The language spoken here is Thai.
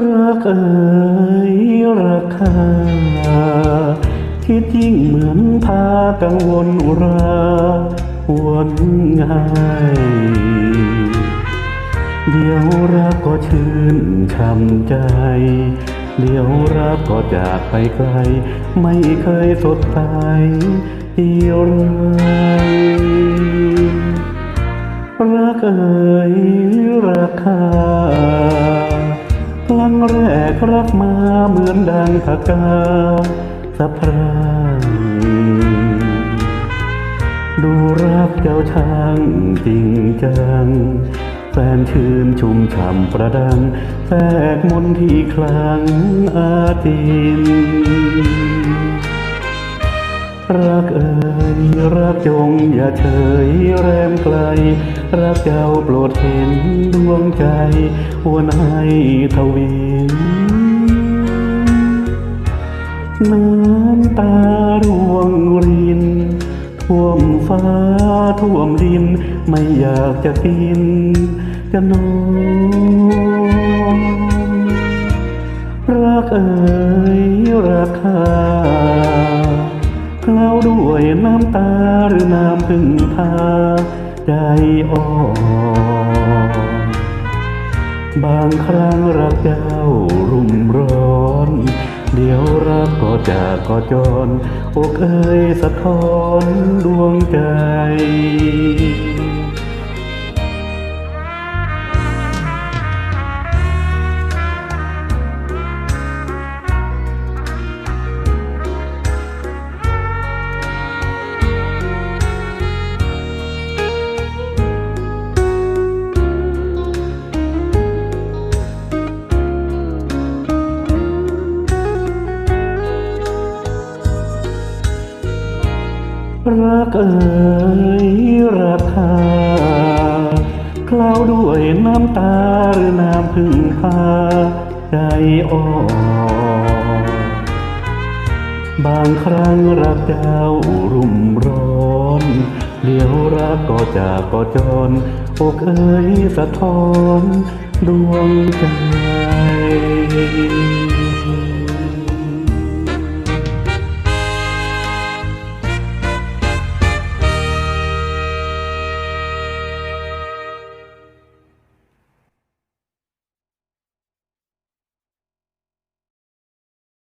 รักเอ๋ยราคาที่จริงเหมือนพากังวลอุราวนง่ายเดี๋ยวรักก็ชื่นช่ำใจ เดี๋ยวรักก็จากไปไกล ไม่เคยสดใสเดียวไรรักเอ่ยราคา ครั้งแรกรักมาเหมือนดังผกาสะพรางดูรักเจ้าช่างจริงจัง แฟนชื่นชุ่มฉ่ำประดังแทรกมนต์ที่คลังอาจิน จงอย่าเฉยแรมไกล รักเจ้าโปรดเห็นดวงใจวนให้ทวินน้ำตาร่วงริน ท่วมฟ้าท่วมดิน ไม่อยากจะกินจะนอนรักเอ่ยราคา เคล้าด้วยน้ำตาหรือน้ำพึ่งพาใจอ่อนบางครั้งรักเจ้ารุ่มร้อน เดี๋ยวรักก็จากก็จรอกเอ้ยสะท้อนดวงใจ รักเอ่ยราคาคล้าวด้วยน้ำตาหรือน้ำพึ่งพาใจอ่อนบางครั้งรักเจ้ารุ่มร้อนเดี๋ยวรักก็จากก็จรอกเอ้ยสะท้อนดวงใจ